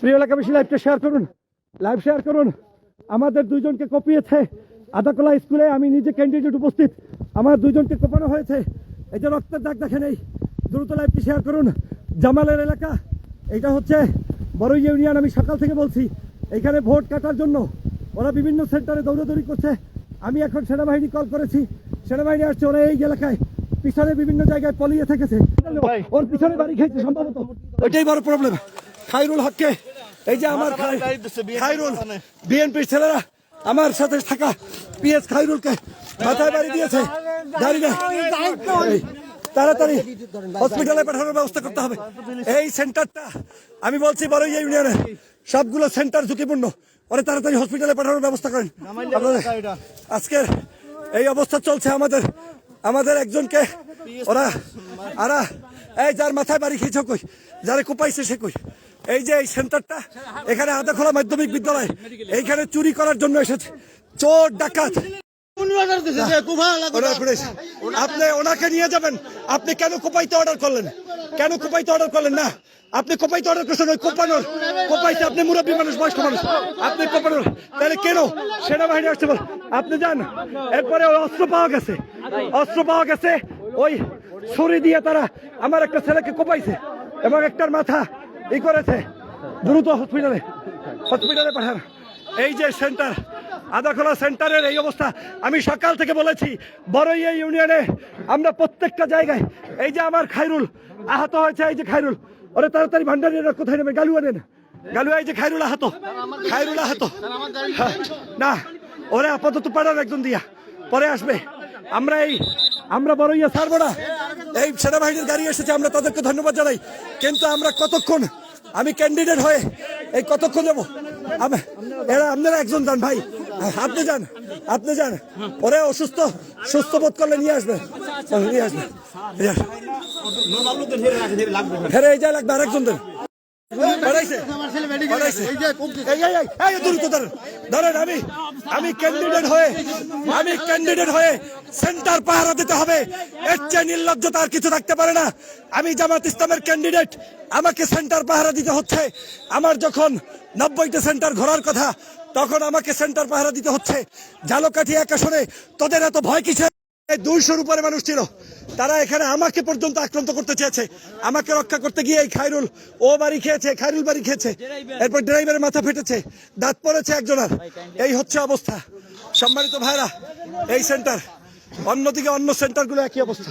প্রিয় এলাকাবাসী লাইভটা শেয়ার করুন। লাইভ শেয়ার করুন। আমাদের দুইজনকে কপিয়েছে আদাকলা স্কুলে। আমি নিজে ক্যান্ডিডেট উপস্থিত। আমার দুইজনকে কোপানো হয়েছে। এই যে রক্তের দাগ দেখেন এই। দ্রুত লাইভটি শেয়ার করুন। জামালের এলাকা। এটা হচ্ছে বড় ইউনিয়ন আমি সকাল থেকে বলছি। এখানে ভোট কাটার জন্য ওরা বিভিন্ন সেন্টারে দৌড়াদৌড়ি করছে। আমি এখন সেনাবাহিনী কল করেছি। সেনাবাহিনী আসছে ওরা এই এলাকায় পিছনে বিভিন্ন জায়গায় পলিয়ে থেকেছে। ওর পিছনে বাড়ি খেয়েছে সম্ভবত। ওইটাই বড় প্রবলেম খাইরুল হককে এই যে আমার খাইরুল বিএনপির ছেলেরা আমার সাথে থাকা পি পিএস খাইরুলকে মাথায় বাড়ি দিয়েছে। তাড়াতাড়ি হসপিটালে পাঠানোর ব্যবস্থা করতে হবে। এই সেন্টারটা আমি বলছি বড় ইউনিয়নে সবগুলো সেন্টার ঝুঁকিপূর্ণ। ওরা তাড়াতাড়ি হসপিটালে পাঠানোর ব্যবস্থা করেন। আজকের এই অবস্থা চলছে আমাদের। আমাদের একজনকে ওরা আরা এই যার মাথায় বাড়ি খেয়েছে কই? যারে কোপাইছে সে কই? এই যে এই সেন্টারটা, এখানে আদাখোলা মাধ্যমিক বিদ্যালয়। এইখানে চুরি করার জন্য এসেছে। চোর, ডাকাত। আপনি ওনাকে নিয়ে যাবেন। আপনি কেন কোপাইতে অর্ডার করলেন? কেন কোপাইতে অর্ডার করলেন না? আপনি কোপাইতে অর্ডার করছেন ওই কোপানোর। কোপাইতে আপনি মুরব্বী মানুষ, বয়স্ক মানুষ। আপনি কোপানোর। তাহলে কেন? সেনাবাহিনী আসছে বল। আপনি যান। এরপরে ওই অস্ত্র পাওয়া গেছে। অস্ত্র পাওয়া গেছে। ওই ছুরি দিয়ে তারা আমার একটা ছেলেকে কোপাইছে এবং একটার মাথা ই করেছে। দ্রুত হসপিটালে হসপিটালে পাঠান। এই যে সেন্টার আদাখোলা সেন্টারের এই অবস্থা। আমি সকাল থেকে বলেছি বড়ইয়া ইউনিয়নে আমরা প্রত্যেকটা জায়গায়, এই যে আমার খাইরুল আহত হয়েছে এই যে খাইরুল ওরে তাড়াতাড়ি ভান্ডারিরা কোথায় নেবে? গালুয়া নেন। গালুয়া এই যে খাইরুল আহত। খাইরুল আহত। না, ওরে আপাতত পাড়ার একজন দিয়া। পরে আসবে। আমরা এই, আমরা বড়ইয়া ছাড়বো না। এই সেনাবাহিনীর গাড়ি এসেছে আমরা তাদেরকে ধন্যবাদ জানাই। কিন্তু আমরা কতক্ষণ আমি ক্যান্ডিডেট হয়ে এই কতক্ষণ যাব? এরা আপনারা একজন যান ভাই। আপনি যান আপনি যান। ওরা অসুস্থ সুস্থ বোধ করলে নিয়ে আসবে। নিয়ে আসবে। নিয়ে আসবে। ফেরে এই যা লাগবে আরেকজন দেন আমি ক্যান্ডিডেট হয়ে সেন্টার পাহারা দিতে হবে। আর কিছু থাকতে পারে না। আমি জামাত ইসলামের ক্যান্ডিডেট আমাকে সেন্টার পাহারা দিতে হচ্ছে। আমার যখন নব্বইটা সেন্টার ঘোরার কথা, তখন আমাকে সেন্টার পাহারা দিতে হচ্ছে। ঝালকাঠি এক আসনে, তোদের এত ভয় কিসের? দুইশোর উপরে মানুষ ছিল। তারা এখানে আমাকে পর্যন্ত আক্রান্ত করতে চেয়েছে। আমাকে রক্ষা করতে গিয়ে এই খাইরুল ও বাড়ি খেয়েছে খাইরুল বাড়ি খেয়েছে। এরপর ড্রাইভারের মাথা ফেটেছে, দাঁত পড়েছে একজনের। এই হচ্ছে অবস্থা। সম্মানিত ভাইরা, এই সেন্টার, অন্যদিকে অন্য সেন্টারগুলো একই অবস্থা।